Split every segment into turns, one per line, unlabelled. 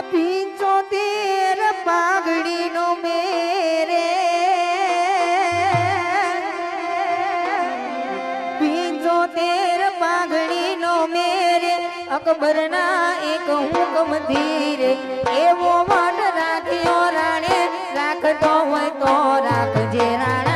પિંચોતેર પાઘડીનો મેરે. પિંચોતેર પાઘડીનો મેરે. અકબરના એક હુકમ ધીરે. એવો મન રાખ્યો રાણે. રાખતો હોય તો રાખજે રાણા.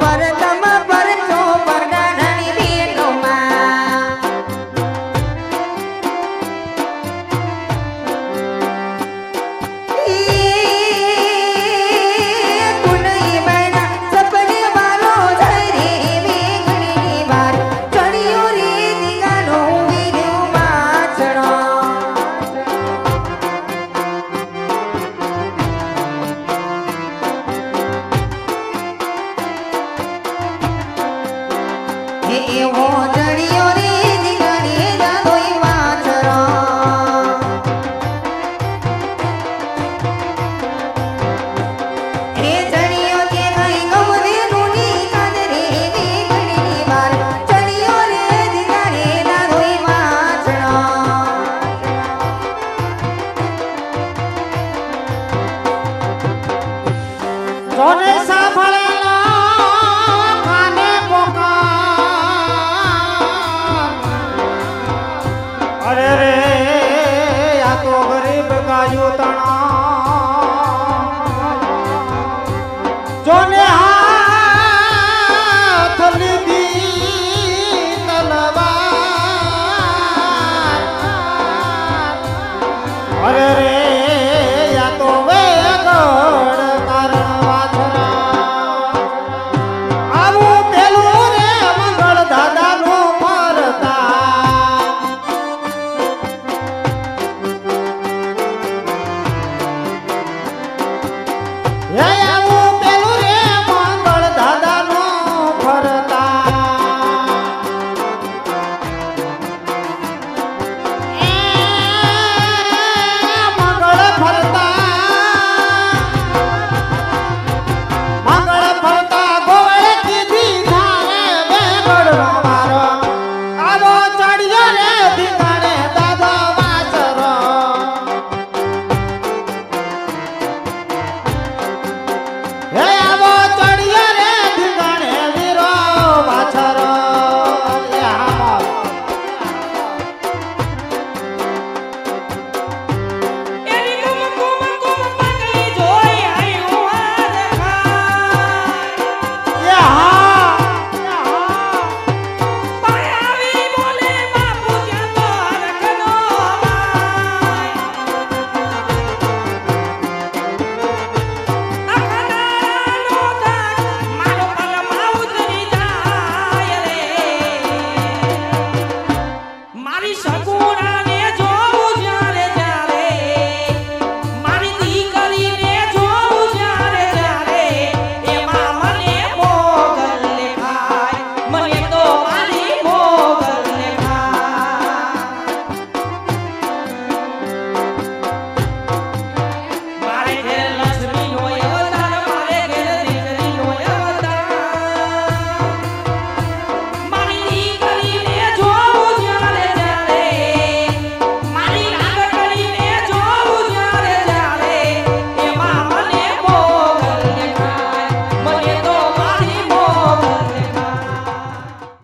আমার না 我的沙发